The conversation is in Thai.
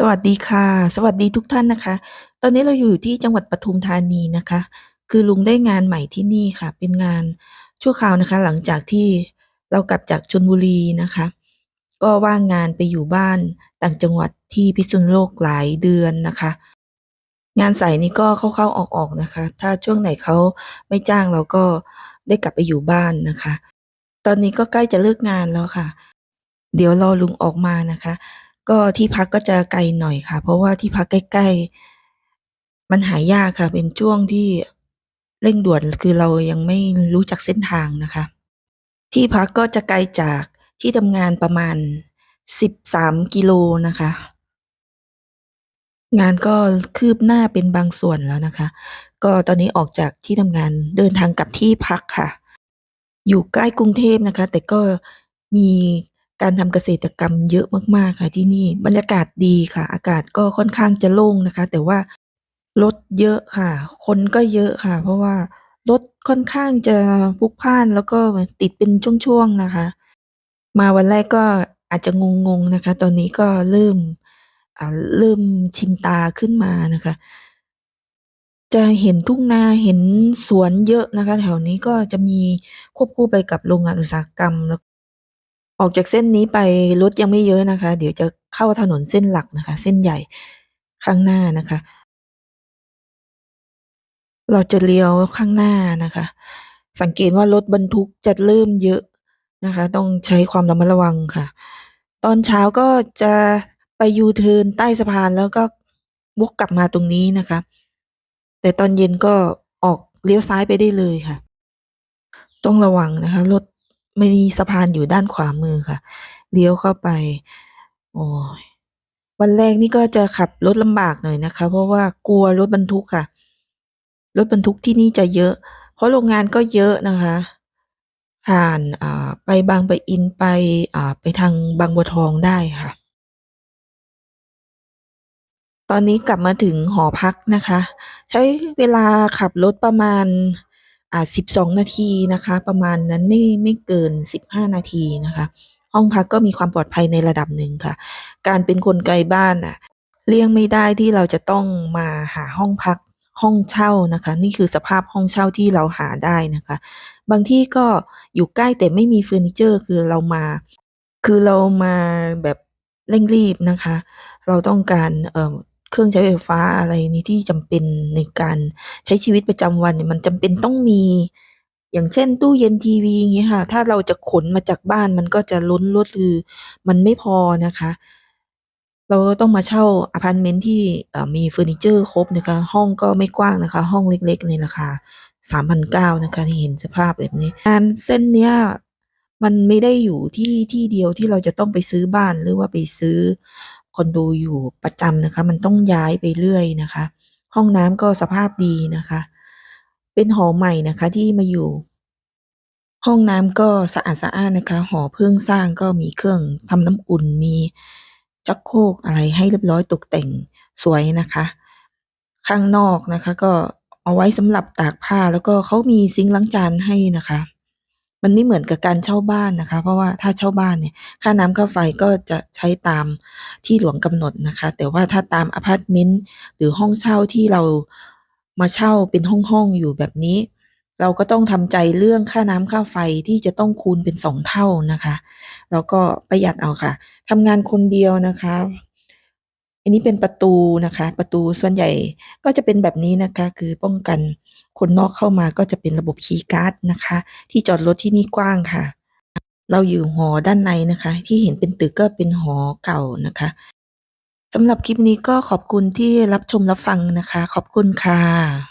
สวัสดีค่ะ สวัสดีทุกท่านนะคะ ตอนนี้เราอยู่ที่จังหวัดปทุมธานีนะคะ คือลุงได้งานใหม่ที่นี่ค่ะ เป็นงานชั่วคราวนะคะ หลังจากที่เรากลับจากชลบุรีนะคะ ก็ว่างงานไปอยู่บ้านต่างจังหวัดที่พิษณุโลกหลายเดือนนะคะ งานสายนี้ก็เข้าๆออกๆนะคะ ถ้าช่วงไหนเขาไม่จ้างเราก็ได้กลับไปอยู่บ้านนะคะ ตอนนี้ก็ใกล้จะเลิกงานแล้วค่ะ เดี๋ยวรอลุงออกมานะคะ ก็ที่พักก็จะไกลหน่อยค่ะ เพราะว่าที่พักใกล้ ๆ มันหายากค่ะ เป็นช่วงที่เร่งด่วน คือเรายังไม่รู้จักเส้นทางนะคะ ที่พักก็จะไกลจากที่ทำงานประมาณ 13 กิโลนะคะ งานก็คืบหน้าเป็นบางส่วนแล้วนะคะ ก็ตอนนี้ออกจากที่ทำงานเดินทางกลับที่พักค่ะ อยู่ใกล้กรุงเทพนะคะ แต่ก็มี การทำเกษตรกรรมเยอะมากๆค่ะที่นี่ บรรยากาศดีค่ะ อากาศก็ค่อนข้างจะโล่งนะคะ แต่ว่ารถเยอะค่ะ คนก็เยอะค่ะ เพราะว่ารถค่อนข้างจะพลุกพล่าน แล้วก็ติดเป็นช่วงๆนะคะ มาวันแรกก็อาจจะงงๆนะคะ ตอนนี้ก็เริ่มเริ่มชินตาขึ้นมานะคะ จะเห็นทุ่งนาเห็นสวนเยอะนะคะ แถวนี้ก็จะมีควบคู่ไปกับโรงงานอุตสาหกรรมแล้ว ออกจากเส้นนี้ไปรถยังไม่เยอะนะคะ เดี๋ยวจะเข้าถนนเส้นหลักนะคะ เส้นใหญ่ข้างหน้านะคะ เราจะเลี้ยวข้างหน้านะคะ สังเกตว่ารถบรรทุกจะเริ่มเยอะนะคะ ต้องใช้ความระมัดระวังค่ะ ตอนเช้าก็จะไปยูเทิร์นใต้สะพานแล้วก็วกกลับมาตรงนี้นะคะ แต่ตอนเย็นก็ออกเลี้ยวซ้ายไปได้เลยค่ะ ต้องระวังนะคะรถ มันมีสะพานอยู่ด้านขวามือค่ะ เลี้ยวเข้าไป โอ๊ยวันแรกนี่ก็จะขับรถลำบากหน่อยนะคะ เพราะว่ากลัวรถบรรทุกค่ะ รถบรรทุกที่นี่จะเยอะ เพราะโรงงานก็เยอะนะคะ ผ่านอ่าไปบางปะอินไปอ่าไปทางบางบัวทองได้ค่ะ ตอนนี้กลับมาถึงหอพักนะคะ ใช้เวลาขับรถประมาณ อ่า12 นาทีนะคะ ประมาณนั้นไม่ไม่เกิน 15 นาทีนะคะ ห้องพักก็มีความปลอดภัยในระดับหนึ่งค่ะ การเป็นคนไกลบ้านน่ะเลี่ยงไม่ได้ที่เราจะต้องมาหาห้องพักห้องเช่านะคะ นี่คือสภาพห้องเช่าที่เราหาได้นะคะ บางที่ก็อยู่ใกล้แต่ไม่มีเฟอร์นิเชอร์คือเรามา คือเรามาแบบเร่งรีบนะคะ เราต้องการเอ่อ เครื่องใช้ไฟฟ้าอะไรนี้ที่จำเป็นในการใช้ชีวิตประจำวันเนี่ยมันจำเป็นต้องมี อย่างเช่น ตู้เย็นทีวีอย่างเงี้ยค่ะ ถ้าเราจะขนมาจากบ้านมันก็จะล้นรถคือมันไม่พอนะคะ เราก็ต้องมาเช่าอพาร์ตเมนต์ที่มีเฟอร์นิเชอร์ครบนะคะ ห้องก็ไม่กว้างนะคะ ห้องเล็กๆในราคา3,900นะคะที่เห็นสภาพแบบนี้งานเส้นเนี้ยมันไม่ได้อยู่ที่ที่เดียวที่เราจะต้องไปซื้อบ้านหรือว่าไปซื้อ คนโดอยู่ประจำนะคะ มันต้องย้ายไปเรื่อยนะคะ ห้องน้ำก็สภาพดีนะคะ เป็นหอใหม่นะคะที่มาอยู่ ห้องน้ำก็สะอาดสะอ้านนะคะ หอเพิ่งสร้างก็มีเครื่องทำน้ำอุ่น มีชักโคกอะไรให้เรียบร้อยตกแต่งสวยนะคะ ข้างนอกนะคะ ก็เอาไว้สำหรับตากผ้าแล้วก็เขามีซิงก์ล้างจานให้นะคะ มันไม่เหมือนกับการเช่าบ้านนะคะ เพราะว่าถ้าเช่าบ้านเนี่ย ค่าน้ำค่าไฟก็จะใช้ตามที่หลวงกำหนดนะคะ แต่ว่าถ้าตามอพาร์ตเมนต์หรือห้องเช่าที่เรามาเช่าเป็นห้องๆอยู่แบบนี้ เราก็ต้องทำใจเรื่องค่าน้ำค่าไฟที่จะต้องคูณเป็น2เท่านะคะ แล้วก็ประหยัดเอาค่ะทำงานคนเดียวนะคะ อันนี้เป็นประตูนะคะ ประตูส่วนใหญ่ก็จะเป็นแบบนี้นะคะ คือป้องกันคนนอกเข้ามาก็จะเป็นระบบคีย์การ์ดนะคะ ที่จอดรถที่นี่กว้างค่ะ เราอยู่หอด้านในนะคะ ที่เห็นเป็นตึกก็เป็นหอเก่านะคะสำหรับคลิปนี้ก็ขอบคุณที่รับชมรับฟังนะคะ ขอบคุณค่ะ